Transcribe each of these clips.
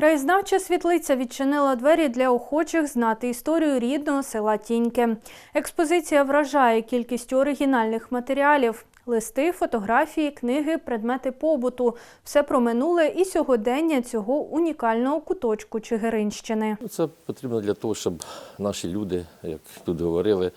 Краєзнавча світлиця відчинила двері для охочих знати історію рідного села Тіньки. Експозиція вражає кількістю оригінальних матеріалів. Листи, фотографії, книги, предмети побуту все про минуле і сьогодення цього унікального куточку Чигиринщини. Це потрібно для того, щоб наші люди, як тут говорили,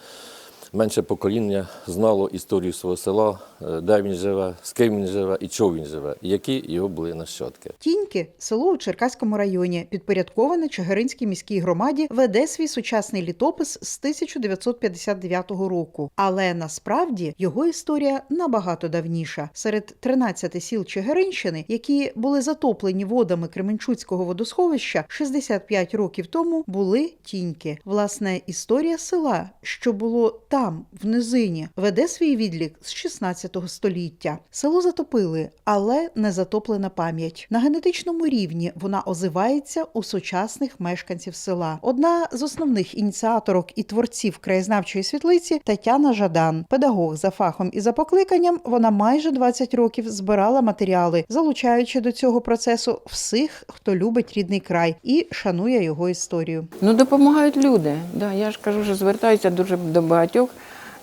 менше покоління знало історію свого села, е, де він живе, з ким він живе і чого він живе, і які його були нащадки. Тіньки, село у Черкаському районі, підпорядковане Чигиринській міській громаді, веде свій сучасний літопис з 1959 року. Але насправді його історія набагато давніша. Серед 13 сіл Чигиринщини, які були затоплені водами Кременчуцького водосховища 65 років тому, були тіньки. Власне, історія села, що було там, в низині, веде свій відлік з 16 століття. Село затопили, але не затоплена пам'ять. На генетичному рівні вона озивається у сучасних мешканців села. Одна з основних ініціаторок і творців краєзнавчої світлиці Тетяна Жадан, педагог за фахом і за покликанням. Вона майже 20 років збирала матеріали, залучаючи до цього процесу всіх, хто любить рідний край і шанує його історію. Ну, допомагають люди. Да, я ж кажу, що звертаюся дуже до багатьох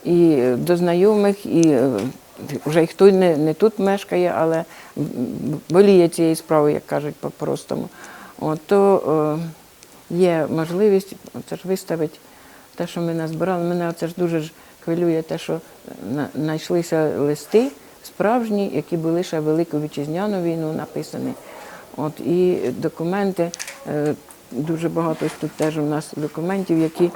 і до знайомих, і е, вже хто не, не тут мешкає, але боліє цією справою, як кажуть по-простому. То е, є можливість це ж виставити те, що ми назбирали. Мене це ж дуже ж хвилює те, що знайшлися листи справжні, які були ще Велику Вітчизняну війну написані. От, і документи, е, дуже багато тут теж у нас документів, які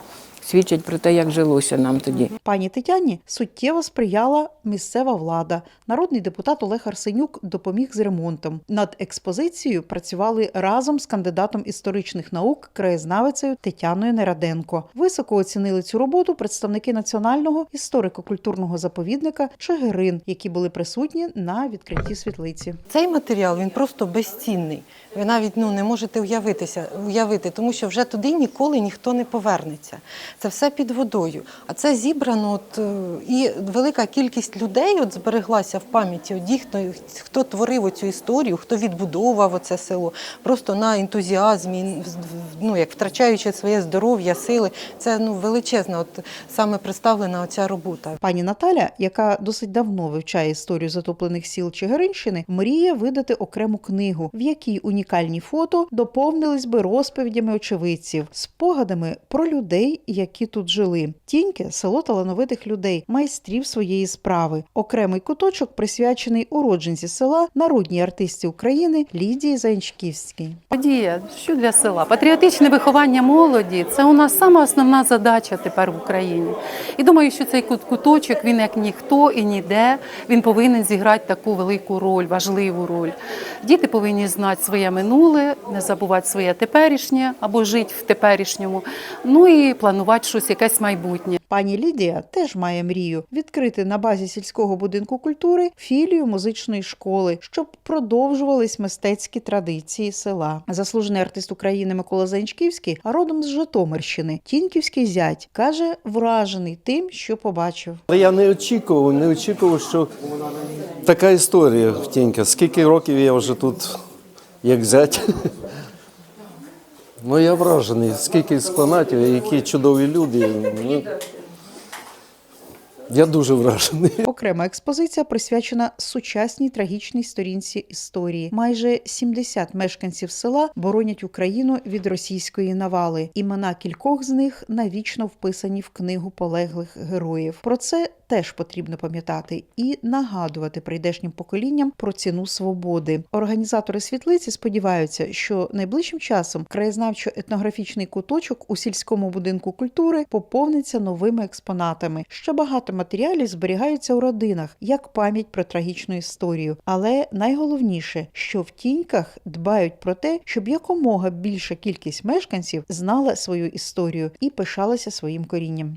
свідчать про те, як жилося нам тоді. Пані Тетяні суттєво сприяла місцева влада. Народний депутат Олег Арсенюк допоміг з ремонтом. Над експозицією працювали разом з кандидатом історичних наук, краєзнавицею Тетяною Нераденко. Високо оцінили цю роботу представники національного історико-культурного заповідника Чигирин, які були присутні на відкритті світлиці. Цей матеріал він просто безцінний. Ви навіть ну, не можете уявитися, уявити, тому що вже туди ніколи ніхто не повернеться. Це все під водою. А це зібрано, от, е, і велика кількість людей от збереглася в пам'яті. От хто, хто творив цю історію, хто відбудовував оце село, просто на ентузіазмі, ну, як втрачаючи своє здоров'я, сили. Це ну, величезна, от, саме представлена оця робота. Пані Наталя, яка досить давно вивчає історію затоплених сіл Чигиринщини, мріє видати окрему книгу, в якій унікальні фото доповнились би розповідями очевидців, спогадами про людей, які тут жили. Тіньке село талановитих людей, майстрів своєї справи. Окремий куточок присвячений уродженці села, народній артисті України Лідії Заянчківській. Подія, що для села? Патріотичне виховання молоді це у нас сама основна задача тепер в Україні. І думаю, що цей куточок, він як ніхто і ніде, він повинен зіграти таку велику роль, важливу роль. Діти повинні знати своє минуле, не забувати своє теперішнє або жити в теперішньому, ну і планувати щось, якесь майбутнє. Пані Лідія теж має мрію відкрити на базі сільського будинку культури філію музичної школи, щоб продовжувались мистецькі традиції села. Заслужений артист України Микола Занчківський, а родом з Житомирщини, Тіньківський зять, каже, вражений тим, що побачив. Я не очікував, не очікував, що така історія в Тінька. Скільки років я вже тут як зять. Ну, я вражений, скільки експонатів, які чудові люди. Ну, я дуже вражений. Окрема експозиція присвячена сучасній трагічній сторінці історії. Майже 70 мешканців села боронять Україну від російської навали. Імена кількох з них навічно вписані в книгу полеглих героїв. Про це теж потрібно пам'ятати і нагадувати прийдешнім поколінням про ціну свободи. Організатори світлиці сподіваються, що найближчим часом краєзнавчо-етнографічний куточок у сільському будинку культури поповниться новими експонатами. Ще багато матеріалів зберігаються у родинах як пам'ять про трагічну історію. Але найголовніше, що в тіньках дбають про те, щоб якомога більша кількість мешканців знала свою історію і пишалася своїм корінням.